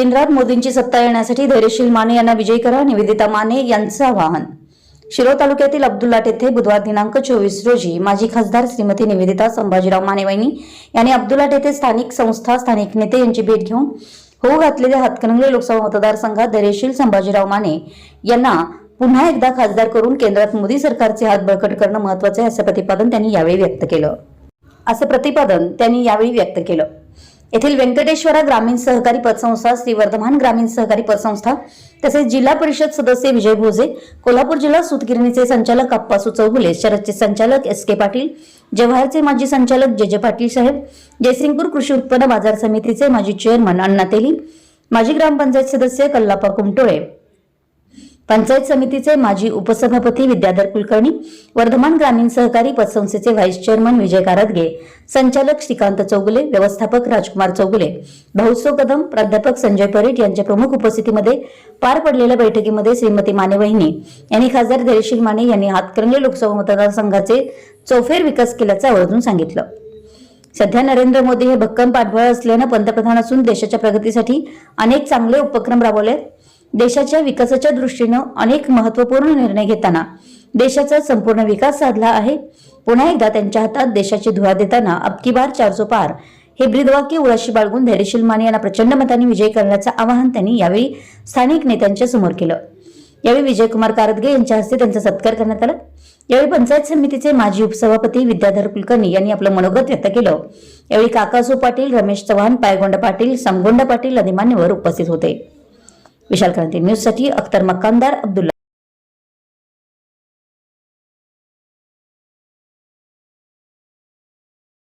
केंद्रात मोदींची सत्ता येण्यासाठी धैर्यशील माने यांना विजयी करा निवेदिता माने यांचं आवाहन. शिरो तालुक्यातील अब्दुल्लाट येथे बुधवार दिनांक चोवीस रोजी माजी खासदार श्रीमती निवेदिता संभाजीराव मानेवाईनी यांनी अब्दुल्लाट येथे स्थानिक संस्था स्थानिक नेते यांची भेट घेऊन होऊ घातलेल्या हातकणंगले लोकसभा मतदारसंघात धैर्यशील संभाजीराव माने यांना पुन्हा एकदा खासदार करून केंद्रात मोदी सरकारचे हात बळकट करणं महत्वाचं आहे असं प्रतिपादन त्यांनी यावेळी व्यक्त केलं. असं प्रतिपादन त्यांनी यावेळी व्यक्त केलं. येथील व्यंकटेश्वरा ग्रामीण सहकारी पतसंस्था श्री वर्धमान ग्रामीण सहकारी पतसंस्था तसेच जिल्हा परिषद सदस्य विजय भोजे कोल्हापूर जिल्हा सुतगिरणीचे संचालक अप्पासू चौगुले शरदचे संचालक एस के पाटील जवाहरचे माजी संचालक जे जे पाटील साहेब जयसिंगपूर कृषी उत्पन्न बाजार समितीचे माजी चेअरमन अण्णा तेली माजी ग्रामपंचायत सदस्य कल्लापा कुमटोळे. पंचायत समितीचे माजी उपसभापती विद्याधर कुलकर्णी वर्धमान ग्रामीण सहकारी पतसंस्थेचे व्हाईस चेअरमन विजय कारदगे संचालक श्रीकांत चौगुले व्यवस्थापक राजकुमार चौगुले भाऊसो कदम प्राध्यापक संजय परीट यांच्या प्रमुख उपस्थितीमध्ये पार पडलेल्या बैठकीमध्ये श्रीमती माने वहिनी यांनी खासदार धैर्यशील माने यांनी हातकरंगले लोकसभा मतदारसंघाचे चौफेर विकास केल्याचं आवर्जून सांगितलं. सध्या नरेंद्र मोदी हे भक्कम पाठबळ असल्यानं पंतप्रधान असून देशाच्या प्रगतीसाठी अनेक चांगले उपक्रम राबवले देशाच्या विकासाच्या दृष्टीनं अनेक महत्त्वपूर्ण निर्णय घेताना देशाचा संपूर्ण विकास साधला आहे. पुन्हा एकदा त्यांच्या हातात देशाची धुरा देताना अबकी बार चारसो पार. हे ब्रीदवाक्य उराशी बाळगून धैर्यशील माने यांना प्रचंड मताने विजय करण्याचं आवाहन त्यांनी यावेळी स्थानिक नेत्यांच्या समोर केलं. यावेळी विजयकुमार कारदगे यांच्या हस्ते त्यांचा सत्कार करण्यात आला. यावेळी पंचायत समितीचे माजी उपसभापती विद्याधर कुलकर्णी यांनी आपलं मनोगत व्यक्त केलं. यावेळी काकासो पाटील रमेश चव्हाण पायगोंडा पाटील समगोंडा पाटील आदी मान्यवर उपस्थित होते. विशाल क्रांती न्यूजसाठी अख्तर मक्कामदार अब्दुल्ला